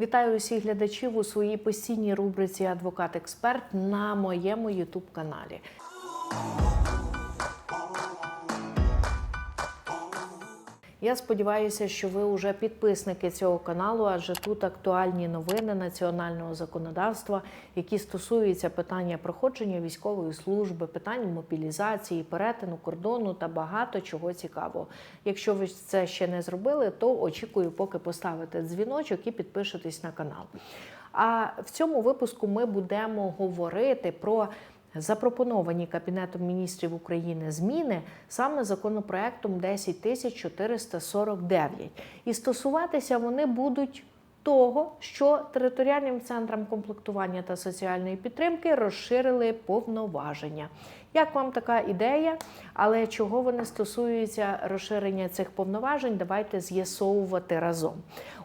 Вітаю усіх глядачів у своїй постійній рубриці Адвокат-експерт на моєму Ютуб каналі. Я сподіваюся, що ви вже підписники цього каналу, адже тут актуальні новини національного законодавства, які стосуються питання проходження військової служби, питань мобілізації, перетину кордону та багато чого цікавого. Якщо ви це ще не зробили, то очікую, поки поставите дзвіночок і підпишетесь на канал. А в цьому випуску ми будемо говорити про запропоновані Кабінетом міністрів України зміни саме законопроектом 10449. І стосуватися вони будуть того, що територіальним центрам комплектування та соціальної підтримки розширили повноваження. Як вам така ідея? Але чого вони стосуються розширення цих повноважень, давайте з'ясовувати разом.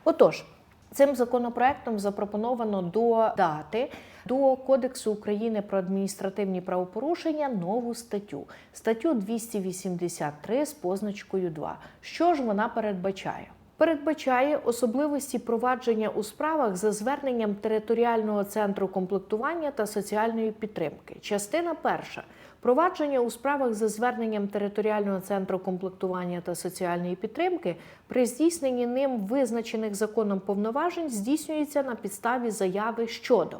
Отож. Цим законопроектом запропоновано додати до Кодексу України про адміністративні правопорушення нову статтю статтю 283 з позначкою 2. Що ж вона передбачає? Передбачає особливості провадження у справах за зверненням територіального центру комплектування та соціальної підтримки. Частина перша. Провадження у справах за зверненням територіального центру комплектування та соціальної підтримки при здійсненні ним визначених законом повноважень здійснюється на підставі заяви щодо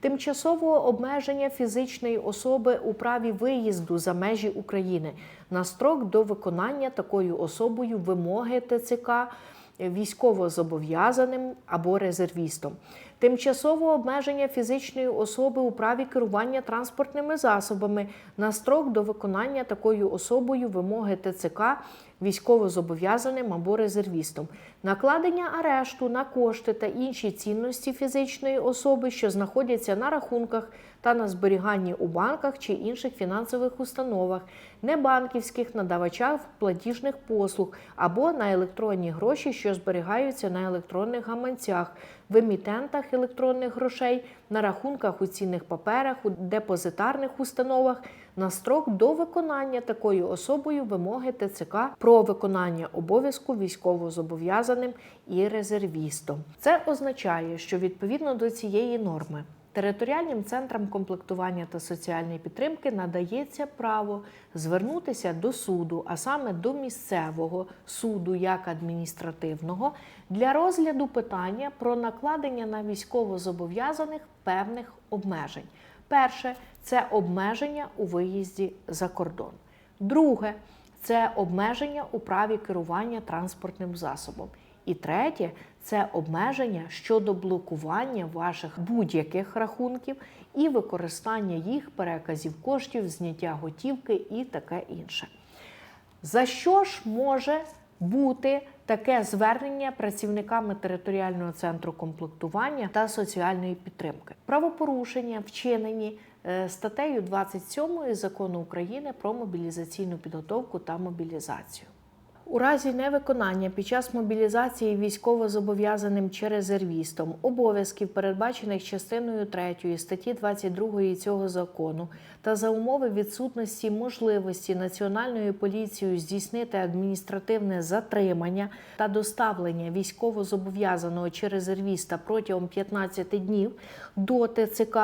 тимчасового обмеження фізичної особи у праві виїзду за межі України на строк до виконання такою особою вимоги ТЦК військовозобов'язаним або резервістом. Тимчасове обмеження фізичної особи у праві керування транспортними засобами на строк до виконання такою особою вимоги ТЦК військовозобов'язаним або резервістом, накладення арешту на кошти та інші цінності фізичної особи, що знаходяться на рахунках та на зберіганні у банках чи інших фінансових установах, небанківських надавачах платіжних послуг або на електронні гроші, що зберігаються на електронних гаманцях, в емітентах електронних грошей, на рахунках у цінних паперах, у депозитарних установах на строк до виконання такою особою вимоги ТЦК про виконання обов'язку військовозобов'язаним і резервістом. Це означає, що відповідно до цієї норми. Територіальним центрам комплектування та соціальної підтримки надається право звернутися до суду, а саме до місцевого суду як адміністративного, для розгляду питання про накладення на військовозобов'язаних певних обмежень. Перше це обмеження у виїзді за кордон. Друге це обмеження у праві керування транспортним засобом. І третє це обмеження щодо блокування ваших будь-яких рахунків і використання їх переказів коштів, зняття готівки і таке інше. За що ж може бути таке звернення працівниками територіального центру комплектування та соціальної підтримки? Правопорушення вчинені е, статтею 27 закону України про мобілізаційну підготовку та мобілізацію. У разі невиконання під час мобілізації військовозобов'язаним чи резервістом обов'язків, передбачених частиною 3 статті 22 цього закону, та за умови відсутності можливості Національною поліцією здійснити адміністративне затримання та доставлення військовозобов'язаного чи резервіста протягом 15 днів до ТЦК.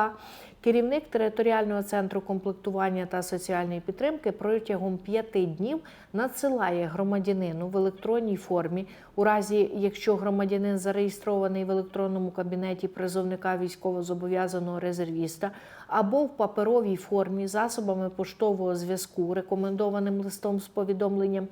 Керівник територіального центру комплектування та соціальної підтримки протягом п'яти днів надсилає громадянину в електронній формі, у разі якщо громадянин зареєстрований в електронному кабінеті призовника військовозобов'язаного резервіста або в паперовій формі засобами поштового зв'язку, рекомендованим листом з повідомленням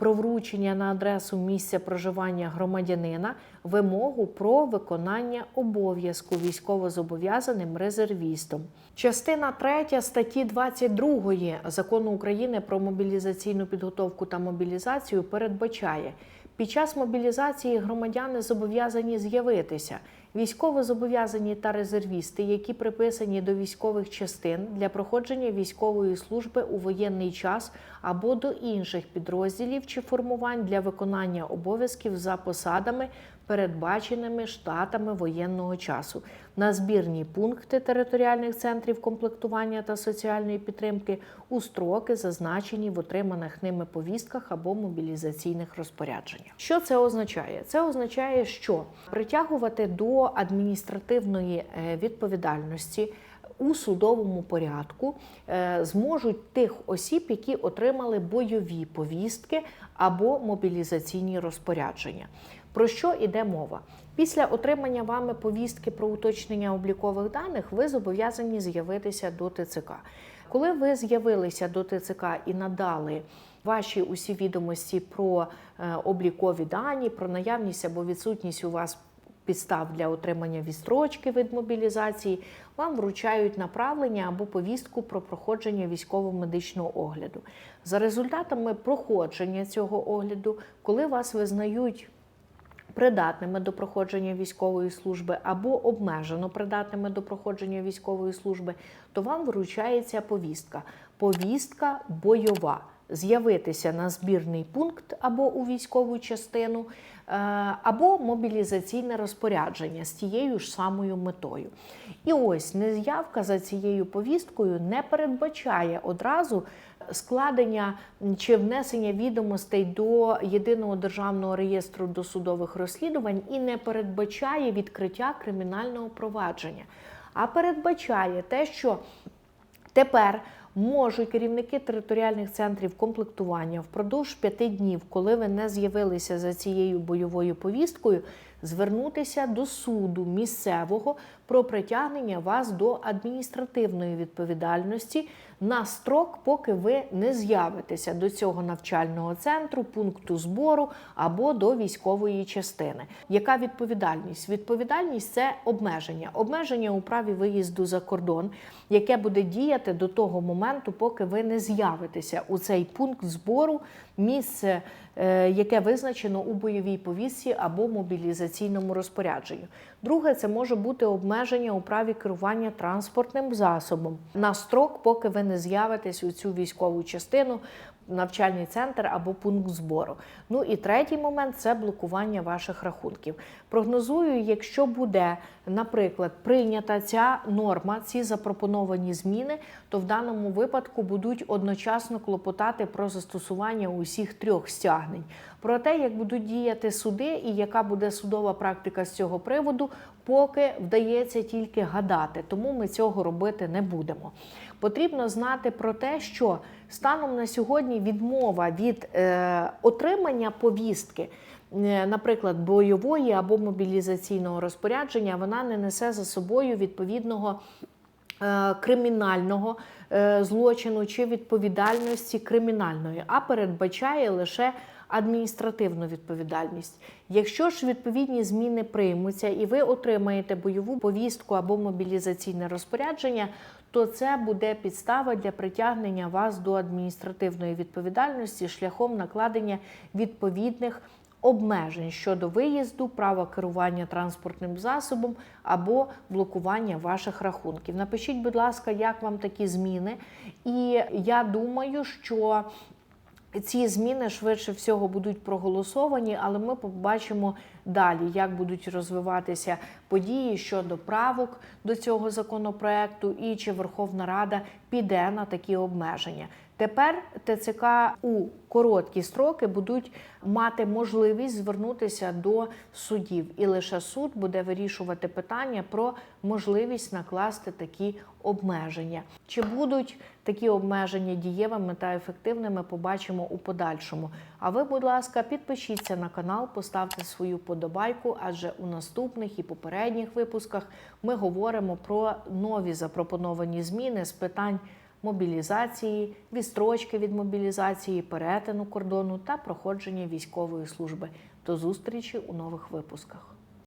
про вручення на адресу місця проживання громадянина вимогу про виконання обов'язку військовозобов'язаним резервістом. Частина 3 статті 22 закону України про мобілізаційну підготовку та мобілізацію передбачає. Під час мобілізації громадяни зобов'язані з'явитися. Військовозобов'язані та резервісти, які приписані до військових частин для проходження військової служби у воєнний час або до інших підрозділів чи формувань для виконання обов'язків за посадами, передбаченими штатами воєнного часу на збірні пункти територіальних центрів комплектування та соціальної підтримки у строки, зазначені в отриманих ними повістках або мобілізаційних розпорядженнях. Що це означає? Це означає, що притягувати до адміністративної е, відповідальності у судовому порядку е, зможуть тих осіб, які отримали бойові повістки або мобілізаційні розпорядження. Про що йде мова? Після отримання вами повістки про уточнення облікових даних ви зобов'язані з'явитися до ТЦК. Коли ви з'явилися до ТЦК і надали ваші усі відомості про е, облікові дані, про наявність або відсутність у вас підстав для отримання відстрочки від мобілізації, вам вручають направлення або повістку про проходження військово-медичного огляду. За результатами проходження цього огляду, коли вас визнають придатними до проходження військової служби або обмежено придатними до проходження військової служби, то вам вручається повістка. Повістка бойова. З'явитися на збірний пункт або у військову частину, е, або мобілізаційне розпорядження з тією ж самою метою. І ось неявка за цією повісткою не передбачає одразу складення чи внесення відомостей до єдиного державного реєстру досудових розслідувань і не передбачає відкриття кримінального провадження, а передбачає те, що тепер. Можуть керівники територіальних центрів комплектування впродовж п'яти днів, коли ви не з'явилися за цією бойовою повісткою, звернутися до суду місцевого про притягнення вас до адміністративної відповідальності на строк, поки ви не з'явитеся до цього навчального центру, пункту збору або до військової частини. Яка відповідальність? Відповідальність це обмеження, обмеження у праві виїзду за кордон, яке буде діяти до того моменту, поки ви не з'явитеся у цей пункт збору, місце, е, яке визначено у бойовій повістці або мобілізаційному розпорядженню. Друге, це може бути обмеження у праві керування транспортним засобом на строк, поки ви не з'явитесь у цю військову частину, навчальний центр або пункт збору. Ну і третій момент це блокування ваших рахунків. Прогнозую, якщо буде, наприклад, прийнята ця норма, ці запропоновані зміни, то в даному випадку будуть одночасно клопотати про застосування усіх трьох стягнень. Про те, як будуть діяти суди і яка буде судова практика з цього приводу, поки вдається тільки гадати, тому ми цього робити не будемо. Потрібно знати про те, що станом на сьогодні відмова від е, отримання повістки. е, Наприклад, бойової або мобілізаційного розпорядження, вона не несе за собою відповідного е, кримінального е, злочину чи відповідальності кримінальної, а передбачає лише адміністративну відповідальність. Якщо ж відповідні зміни приймуться і ви отримаєте бойову повістку або мобілізаційне розпорядження, то це буде підстава для притягнення вас до адміністративної відповідальності шляхом накладення відповідних обмежень щодо виїзду, права керування транспортним засобом або блокування ваших рахунків. Напишіть, будь ласка, як вам такі зміни, і я думаю, що ці зміни швидше всього будуть проголосовані, але ми побачимо далі, як будуть розвиватися події щодо правок до цього законопроекту, і чи Верховна Рада піде на такі обмеження. Тепер ТЦК у короткі строки будуть мати можливість звернутися до судів, і лише суд буде вирішувати питання про можливість накласти такі обмеження. Чи будуть такі обмеження дієвими та ефективними, побачимо у подальшому. А ви, будь ласка, підпишіться на канал, поставте свою подобайку, адже у наступних і попередніх випусках ми говоримо про нові запропоновані зміни з питань мобілізації, відстрочки від мобілізації, перетину кордону та проходження військової служби. До зустрічі у нових випусках.